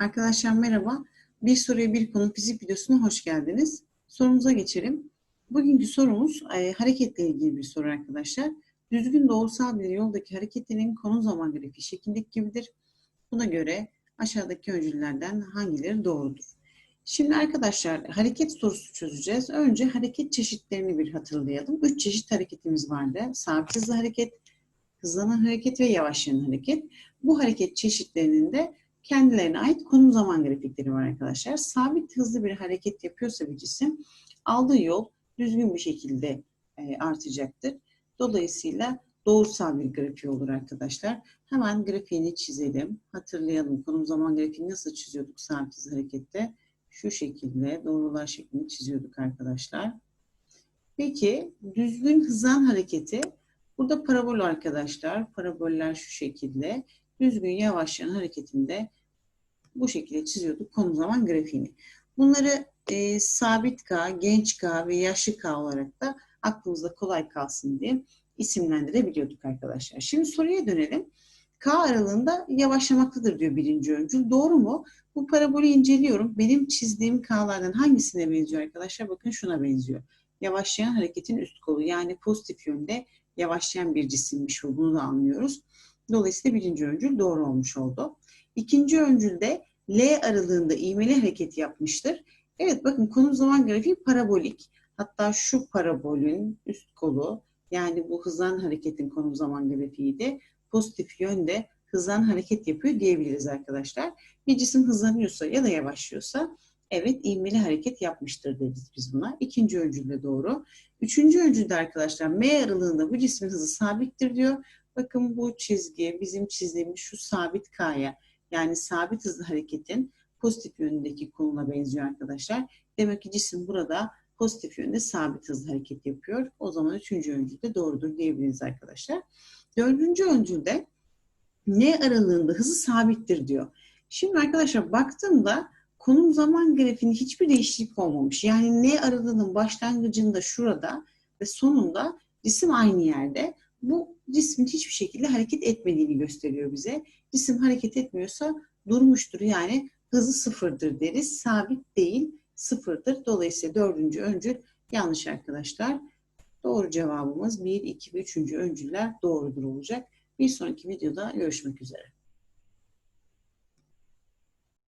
Arkadaşlar merhaba. Bir soruya bir konu fizik videosuna hoş geldiniz. Sorumuza geçelim. Bugünkü sorumuz e, hareketle ilgili bir soru arkadaşlar. Düzgün doğrusal bir yoldaki hareketlerin konu zaman grafiği şekildeki gibidir. Buna göre aşağıdaki öncüllerden hangileri doğrudur? Şimdi arkadaşlar hareket sorusu çözeceğiz. Önce hareket çeşitlerini bir hatırlayalım. Üç çeşit hareketimiz vardı. Sabit hızlı hareket, hızlanan hareket ve yavaşlayan hareket. Bu hareket çeşitlerinin de kendilerine ait konum zaman grafikleri var arkadaşlar. Sabit hızlı bir hareket yapıyorsa bir cisim aldığı yol düzgün bir şekilde e, artacaktır. Dolayısıyla doğrusal bir grafiği olur arkadaşlar. Hemen grafiğini çizelim. Hatırlayalım konum zaman grafiğini nasıl çiziyorduk sabit hızlı harekette? Şu şekilde doğrular şeklinde çiziyorduk arkadaşlar. Peki düzgün hızlan hareketi burada parabol arkadaşlar. Paraboller şu şekilde. Düzgün yavaşlayan hareketinde bu şekilde çiziyorduk konu zaman grafiğini. Bunları e, sabit K, genç K ve yaşlı K olarak da aklımızda kolay kalsın diye isimlendirebiliyorduk arkadaşlar. Şimdi soruya dönelim. K aralığında yavaşlamaktadır diyor birinci öncül. Doğru mu? Bu parabolü inceliyorum. Benim çizdiğim K'lardan hangisine benziyor arkadaşlar? Bakın şuna benziyor. Yavaşlayan hareketin üst kolu yani pozitif yönde yavaşlayan bir cisimmiş bu. Bunu da anlıyoruz. Dolayısıyla birinci öncül doğru olmuş oldu. İkinci öncülde L aralığında ivmeli hareket yapmıştır. Evet bakın konum zaman grafiği parabolik. Hatta şu parabolün üst kolu yani bu hızlan hareketin konum zaman grafiğiydi. Pozitif yönde hızlan hareket yapıyor diyebiliriz arkadaşlar. Bir cisim hızlanıyorsa ya da yavaşlıyorsa evet ivmeli hareket yapmıştır deriz biz buna. İkinci öncülde doğru. Üçüncü öncülde arkadaşlar M aralığında bu cismin hızı sabittir diyor. Bakın bu çizgi bizim çizdiğimiz şu sabit K'ya yani sabit hızlı hareketin pozitif yönündeki konuna benziyor arkadaşlar. Demek ki cisim burada pozitif yönde sabit hızlı hareket yapıyor. O zaman üçüncü öncülde doğrudur diyebiliriz arkadaşlar. Dördüncü öncülde N aralığında hızı sabittir diyor. Şimdi arkadaşlar baktığımda konum zaman grafiğinde hiçbir değişiklik olmamış. Yani N aralığının başlangıcında şurada ve sonunda cisim aynı yerde. Bu cismin hiçbir şekilde hareket etmediğini gösteriyor bize. Cisim hareket etmiyorsa durmuştur. Yani hızı sıfırdır deriz. Sabit değil, sıfırdır. Dolayısıyla dördüncü öncül yanlış arkadaşlar. Doğru cevabımız 1, 2 ve 3. öncüller doğrudur olacak. Bir sonraki videoda görüşmek üzere.